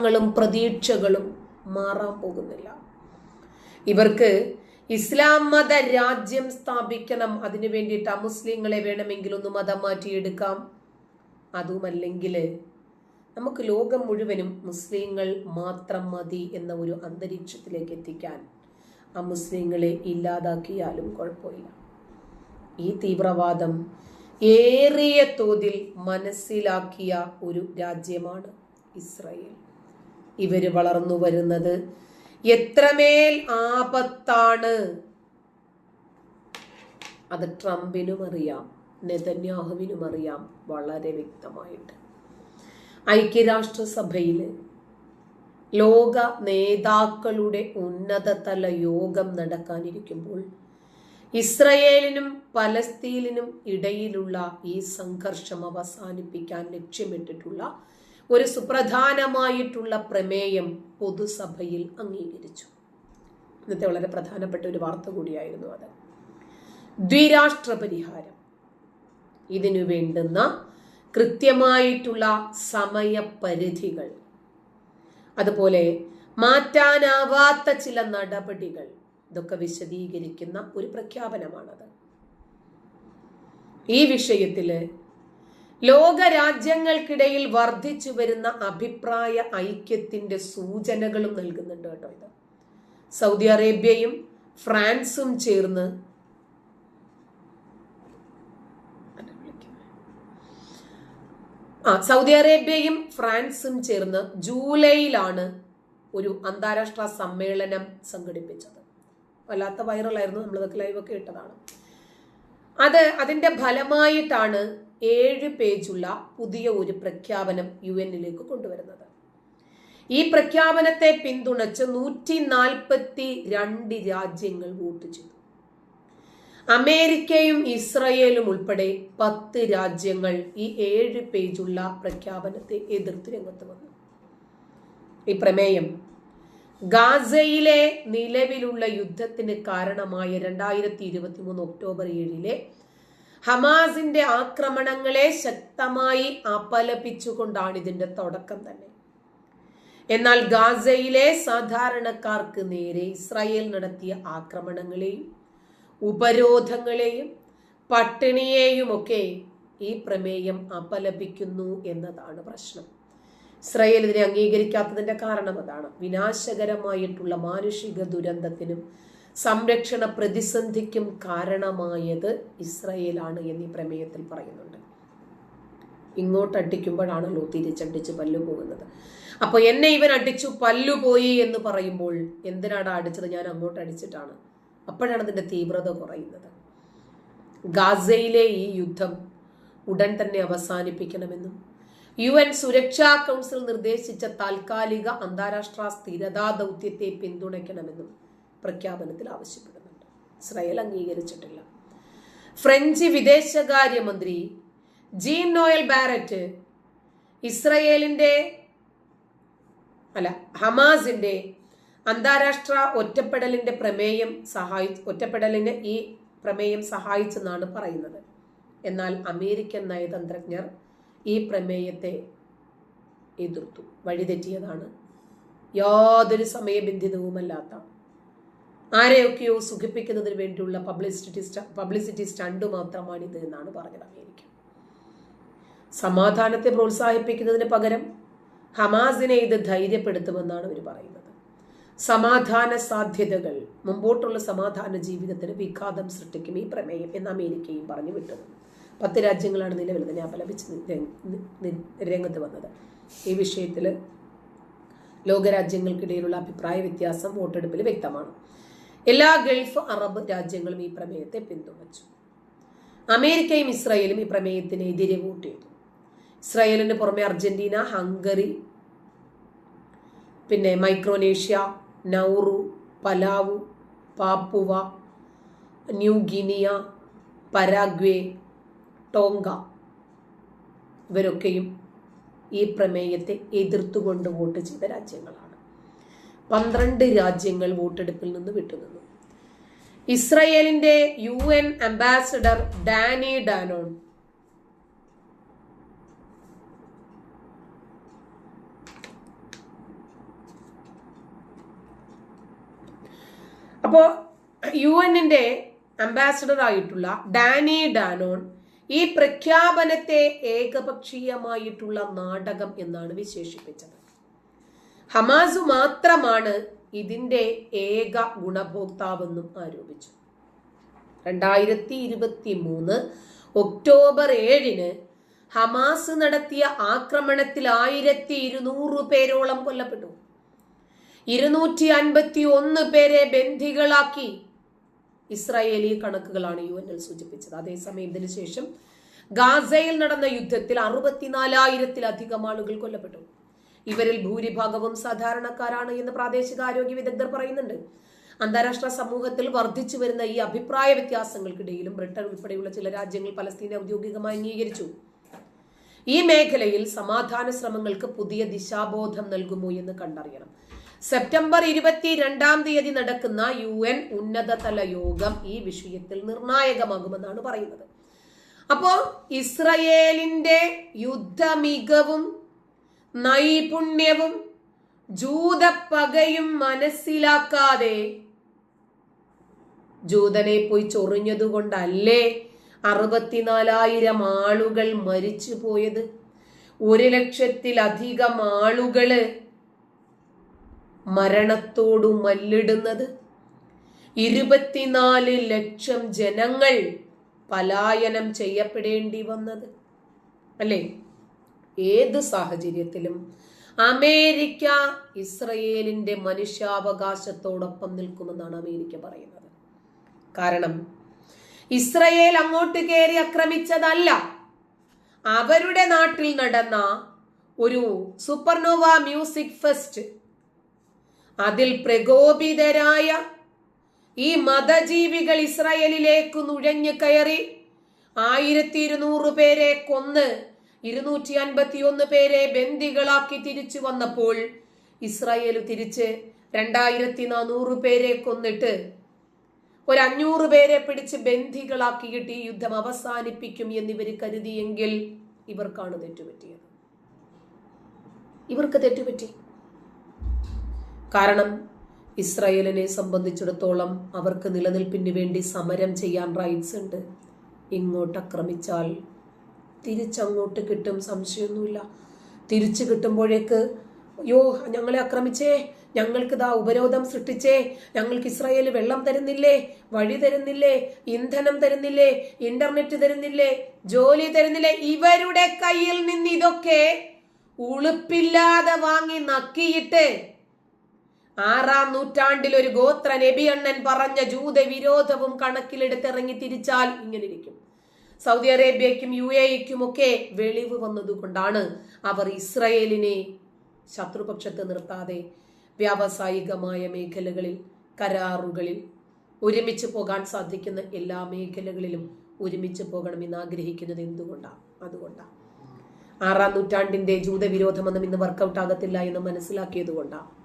ങ്ങളും പ്രതീക്ഷകളും മാറാൻ പോകുന്നില്ല. ഇവർക്ക് ഇസ്ലാം മത രാജ്യം സ്ഥാപിക്കണം. അതിനു വേണ്ടിയിട്ട് അമുസ്ലിങ്ങളെ വേണമെങ്കിൽ ഒന്ന് മതം മാറ്റിയെടുക്കാം. അതുമല്ലെങ്കിൽ നമുക്ക് ലോകം മുഴുവനും മുസ്ലിങ്ങൾ മാത്രം മതി എന്ന ഒരു അന്തരീക്ഷത്തിലേക്ക് എത്തിക്കാൻ ആ മുസ്ലിങ്ങളെ ഇല്ലാതാക്കിയാലും കുഴപ്പമില്ല. ഈ തീവ്രവാദം ഏറിയ തോതിൽ മനസ്സിലാക്കിയ ഒരു രാജ്യമാണ് ഇസ്രായേൽ. ഇവർ വളർന്നു വരുന്നത്. എത്രമേൽ ആപത്താണ്? അത് ട്രംപിനും അറിയാം നെതന്യാഹുവിനും അറിയാം. വളരെ വ്യക്തമായിട്ട്. ഐക്യരാഷ്ട്രസഭയിൽ ലോക നേതാക്കളുടെ ഉന്നതതല യോഗം നടക്കാനിരിക്കുമ്പോൾ ഇസ്രയേലിനും പലസ്തീനിനും ഇടയിലുള്ള ഈ സംഘർഷം അവസാനിപ്പിക്കാൻ ലക്ഷ്യമിട്ടിട്ടുള്ള ഒരു സുപ്രധാനമായിട്ടുള്ള പ്രമേയം പൊതുസഭയിൽ അംഗീകരിച്ചു. ഇന്നത്തെ വളരെ പ്രധാനപ്പെട്ട ഒരു വാർത്ത കൂടിയായിരുന്നു അത്. ദ്വിരാഷ്ട്ര പരിഹാരം. ഇതിനു വേണ്ടുന്ന കൃത്യമായിട്ടുള്ള സമയപരിധികൾ. അതുപോലെ മാറ്റാനാവാത്ത ചില നടപടികൾ. ഇതൊക്കെ വിശദീകരിക്കുന്ന ഒരു പ്രഖ്യാപനമാണത്. ഈ വിഷയത്തിൽ ലോക രാജ്യങ്ങൾക്കിടയിൽ വർദ്ധിച്ചു വരുന്ന അഭിപ്രായ ഐക്യത്തിന്റെ സൂചനകളും നൽകുന്നുണ്ട് കേട്ടോ ഇത്. സൗദി അറേബ്യയും ഫ്രാൻസും ചേർന്ന് ആ സൗദി അറേബ്യയും ഫ്രാൻസും ചേർന്ന് ജൂലൈയിലാണ് ഒരു അന്താരാഷ്ട്ര സമ്മേളനം സംഘടിപ്പിച്ചത്. വല്ലാത്ത വൈറലായിരുന്നു നമ്മളിതൊക്കെ ലൈവൊക്കെ ഇട്ടതാണ്. അത് അതിന്റെ ഫലമായിട്ടാണ് ഏഴ് പേജുള്ള പുതിയ ഒരു പ്രഖ്യാപനം യു എന്നിലേക്ക് കൊണ്ടുവരുന്നത്. ഈ പ്രഖ്യാപനത്തെ പിന്തുണച്ച് നൂറ്റി നാൽപ്പത്തി രണ്ട് രാജ്യങ്ങൾ വോട്ട് ചെയ്തു. അമേരിക്കയും ഇസ്രയേലും ഉൾപ്പെടെ പത്ത് രാജ്യങ്ങൾ ഈ ഏഴ് പേജുള്ള പ്രഖ്യാപനത്തെ എതിർത്ത് രംഗത്ത് വന്നു. ഈ പ്രമേയം ഗാസയിലെ നിലവിലുള്ള യുദ്ധത്തിന് കാരണമായ രണ്ടായിരത്തി ഇരുപത്തി മൂന്ന് ഒക്ടോബർ ഏഴിലെ ഹമാസിന്റെ ആക്രമണങ്ങളെ ശക്തമായി അപലപിച്ചുകൊണ്ടാണ് ഇതിന്റെ തുടക്കം തന്നെ. എന്നാൽ ഗാസയിലെ സാധാരണക്കാർക്ക് നേരെ ഇസ്രായേൽ നടത്തിയ ആക്രമണങ്ങളെയും ഉപരോധങ്ങളെയും പട്ടിണിയെയും ഒക്കെ ഈ പ്രമേയം അപലപിക്കുന്നു എന്നതാണ് പ്രശ്നം. ഇസ്രായേൽ ഇതിനെ അംഗീകരിക്കാത്തതിന്റെ കാരണം അതാണ്. വിനാശകരമായിട്ടുള്ള മാനുഷിക ദുരന്തത്തിനും സംരക്ഷണ പ്രതിസന്ധിക്കും കാരണമായത് ഇസ്രയേലാണ് എന്നീ പ്രമേയത്തിൽ പറയുന്നുണ്ട്. ഇങ്ങോട്ട് അടിക്കുമ്പോഴാണല്ലോ തിരിച്ചടിച്ച് പല്ലു പോകുന്നത്. അപ്പോൾ എന്നെ ഇവൻ അടിച്ചു പല്ലു പോയി എന്ന് പറയുമ്പോൾ എന്തിനാണ് അടിച്ചത്? ഞാൻ അങ്ങോട്ട് അടിച്ചിട്ടാണ്. അപ്പോഴാണ് അതിന്റെ തീവ്രത കുറയുന്നത്. ഗാസയിലെ ഈ യുദ്ധം ഉടൻ തന്നെ അവസാനിപ്പിക്കണമെന്നും യു എൻ സുരക്ഷാ കൗൺസിൽ നിർദ്ദേശിച്ച താൽക്കാലിക അന്താരാഷ്ട്ര സ്ഥിരതാ ദൗത്യത്തെ പിന്തുണയ്ക്കണമെന്നും പ്രഖ്യാപനത്തിൽ ആവശ്യപ്പെടുന്നുണ്ട്. ഇസ്രായേൽ അംഗീകരിച്ചിട്ടില്ല. ഫ്രഞ്ച് വിദേശകാര്യമന്ത്രി ജീൻ നോയൽ ബാരറ്റ് ഇസ്രയേലിന്റെ അല്ല ഹമാസിന്റെ അന്താരാഷ്ട്ര ഒറ്റപ്പെടലിന്റെ പ്രമേയം സഹായി ഒറ്റപ്പെടലിന് ഈ പ്രമേയം സഹായിച്ചെന്നാണ് പറയുന്നത്. എന്നാൽ അമേരിക്കൻ നയതന്ത്രജ്ഞർ ഈ പ്രമേയത്തെ എതിർത്തു വഴിതെറ്റിയതാണ്. യാതൊരു സമയബന്ധിതവുമല്ലാത്ത ആരെയൊക്കെയോ സുഖിപ്പിക്കുന്നതിന് വേണ്ടിയുള്ള പബ്ലിസിറ്റി പബ്ലിസിറ്റി സ്റ്റണ്ട് മാത്രമാണിത് എന്നാണ് പറഞ്ഞത് അമേരിക്ക. സമാധാനത്തെ പ്രോത്സാഹിപ്പിക്കുന്നതിന് പകരം ഹമാസിനെ ഇത് ധൈര്യപ്പെടുത്തുമെന്നാണ് ഇവർ പറയുന്നത്. സമാധാന സാധ്യതകൾ മുമ്പോട്ടുള്ള സമാധാന ജീവിതത്തിന് വിഘാതം സൃഷ്ടിക്കും ഈ പ്രമേയം എന്ന് അമേരിക്കയും പറഞ്ഞു വിട്ടത്. പത്ത് രാജ്യങ്ങളാണ് നിലവിൽ തന്നെ അപലപിച്ച് രംഗത്ത് വന്നത്. ഈ വിഷയത്തിൽ ലോകരാജ്യങ്ങൾക്കിടയിലുള്ള അഭിപ്രായ വ്യത്യാസം വോട്ടെടുപ്പിൽ വ്യക്തമാണ്. എല്ലാ ഗൾഫ് അറബ് രാജ്യങ്ങളും ഈ പ്രമേയത്തെ പിന്തുണച്ചു. അമേരിക്കയും ഇസ്രായേലും ഈ പ്രമേയത്തിനെതിരെ വോട്ട് ചെയ്തു. ഇസ്രായേലിന് പുറമെ അർജന്റീന ഹംഗറി പിന്നെ Micronesia Nauru Palau Papua New Guinea Paraguay Tonga ഇവരൊക്കെയും ഈ പ്രമേയത്തെ എതിർത്തുകൊണ്ട് വോട്ട് ചെയ്ത രാജ്യങ്ങളാണ്. പന്ത്രണ്ട് രാജ്യങ്ങൾ വോട്ടെടുപ്പിൽ നിന്ന് വിട്ടുനിന്നു. ഇസ്രയേലിന്റെ U N ambassador Danny Danon അപ്പോൾ യു എന്നിന്റെ അംബാസിഡർ ആയിട്ടുള്ള ഡാനി ഡാനോൺ ഈ പ്രഖ്യാപനത്തെ ഏകപക്ഷീയമായിട്ടുള്ള നാടകം എന്നാണ് വിശേഷിപ്പിച്ചത്. ഹമാസു മാത്രമാണ് ഇതിന്റെ ഏക ഗുണഭോക്താവെന്നും ആരോപിച്ചു. രണ്ടായിരത്തി ഇരുപത്തി മൂന്ന് ഒക്ടോബർ ഏഴിന് ഹമാസ് നടത്തിയ ആക്രമണത്തിൽ ആയിരത്തി ഇരുന്നൂറ് പേരോളം കൊല്ലപ്പെട്ടു. ഇരുന്നൂറ്റി അൻപത്തി ഒന്ന് പേരെ ബന്ധികളാക്കി ഇസ്രായേലി കണക്കുകളാണ് യു എൻ എൽ സൂചിപ്പിച്ചത്. അതേസമയം ഇതിനുശേഷം ഗാസയിൽ നടന്ന യുദ്ധത്തിൽ അറുപത്തിനാലായിരത്തിലധികം ആളുകൾ കൊല്ലപ്പെട്ടു. ഇവരിൽ ഭൂരിഭാഗവും സാധാരണക്കാരാണ് എന്ന് പ്രാദേശിക ആരോഗ്യ വിദഗ്ധർ പറയുന്നുണ്ട്. അന്താരാഷ്ട്ര സമൂഹത്തിൽ വർദ്ധിച്ചു വരുന്ന ഈ അഭിപ്രായ വ്യത്യാസങ്ങൾക്കിടയിലും ബ്രിട്ടൻ ഉൾപ്പെടെയുള്ള ചില രാജ്യങ്ങൾ പലസ്തീനെ ഔദ്യോഗികമായി അംഗീകരിച്ചു. ഈ മേഖലയിൽ സമാധാന ശ്രമങ്ങൾക്ക് പുതിയ ദിശാബോധം നൽകുമോ എന്ന് കണ്ടറിയണം. സെപ്റ്റംബർ ഇരുപത്തി രണ്ടാം തീയതി നടക്കുന്ന യു എൻ ഉന്നതതല യോഗം ഈ വിഷയത്തിൽ നിർണായകമാകുമെന്നാണ് പറയുന്നത്. അപ്പോ ഇസ്രയേലിന്റെ യുദ്ധമികവും നൈപുണ്യവും ജൂതപ്പകയും മനസ്സിലാക്കാതെ ജൂതനെ പോയി ചൊറിഞ്ഞതുകൊണ്ടല്ലേ അറുപത്തിനാലായിരം ആളുകൾ മരിച്ചു പോയത്? ഒരു ലക്ഷത്തിലധികം ആളുകൾ മരണത്തോടു മല്ലിടുന്നത്? ഇരുപത്തിനാല് ലക്ഷം ജനങ്ങൾ പലായനം ചെയ്യപ്പെടേണ്ടി വന്നത്. അല്ലേ? ഏത് സാഹചര്യത്തിലും അമേരിക്ക ഇസ്രയേലിന്റെ മനുഷ്യാവകാശത്തോടൊപ്പം നിൽക്കുമെന്നാണ് അമേരിക്ക പറയുന്നത്. കാരണം ഇസ്രയേൽ അങ്ങോട്ട് കയറി ആക്രമിച്ചതല്ല. അവരുടെ നാട്ടിൽ നടന്ന ഒരു സൂപ്പർനോവ മ്യൂസിക് ഫെസ്റ്റ് അതിൽ പ്രകോപിതരായ ഈ മതജീവികൾ ഇസ്രയേലിലേക്ക് നുഴഞ്ഞു കയറി ആയിരത്തി ഇരുന്നൂറ് പേരെ കൊന്ന് ഇരുന്നൂറ്റി അൻപത്തി ഒന്ന് പേരെ ബന്ദികളാക്കി തിരിച്ചു വന്നപ്പോൾ ഇസ്രായേൽ തിരിച്ച് രണ്ടായിരത്തി നാനൂറ് പേരെ കൊന്നിട്ട് ഒരു അഞ്ഞൂറ് പേരെ പിടിച്ച് ബന്ധികളാക്കിയിട്ട് ഈ യുദ്ധം അവസാനിപ്പിക്കും എന്നിവർ കരുതിയെങ്കിൽ ഇവർക്കാണ് തെറ്റുപറ്റിയത്. ഇവർക്ക് തെറ്റുപറ്റി. കാരണം ഇസ്രായേലിനെ സംബന്ധിച്ചിടത്തോളം അവർക്ക് നിലനിൽപ്പിന് വേണ്ടി സമരം ചെയ്യാൻ റൈറ്റ്സ് ഉണ്ട്. ഇങ്ങോട്ട് ആക്രമിച്ചാൽ തിരിച്ചങ്ങോട്ട് കിട്ടും സംശയമൊന്നുമില്ല. തിരിച്ചു കിട്ടുമ്പോഴേക്ക് അയ്യോ ഞങ്ങളെ ആക്രമിച്ചേ ഞങ്ങൾക്ക് ഇതാ ഉപരോധം സൃഷ്ടിച്ചേ ഞങ്ങൾക്ക് ഇസ്രായേൽ വെള്ളം തരുന്നില്ലേ വഴി തരുന്നില്ലേ ഇന്ധനം തരുന്നില്ലേ ഇന്റർനെറ്റ് തരുന്നില്ലേ ജോലി തരുന്നില്ലേ ഇവരുടെ കയ്യിൽ നിന്ന് ഇതൊക്കെ ഉളുപ്പില്ലാതെ വാങ്ങി നക്കിയിട്ട് ആറാം നൂറ്റാണ്ടിൽ ഒരു ഗോത്ര നബിയണ്ണൻ പറഞ്ഞ ജൂത വിരോധവും കണക്കിലെടുത്തിറങ്ങി തിരിച്ചാൽ ഇങ്ങനെ ഇരിക്കും. സൗദി അറേബ്യയ്ക്കും യു എക്കും ഒക്കെ വെളിവ് വന്നതുകൊണ്ടാണ് അവർ ഇസ്രയേലിനെ ശത്രുപക്ഷത്ത് നിർത്താതെ വ്യാവസായികമായ മേഖലകളിൽ കരാറുകളിൽ ഒരുമിച്ച് പോകാൻ സാധിക്കുന്ന എല്ലാ മേഖലകളിലും ഒരുമിച്ച് പോകണമെന്ന് ആഗ്രഹിക്കുന്നത് എന്തുകൊണ്ടാണ് അതുകൊണ്ടാണ് ആറാം നൂറ്റാണ്ടിന്റെ ജൂതവിരോധമൊന്നും ഇന്ന് വർക്കൗട്ട് ആകത്തില്ല എന്ന് മനസ്സിലാക്കിയത് കൊണ്ടാണ്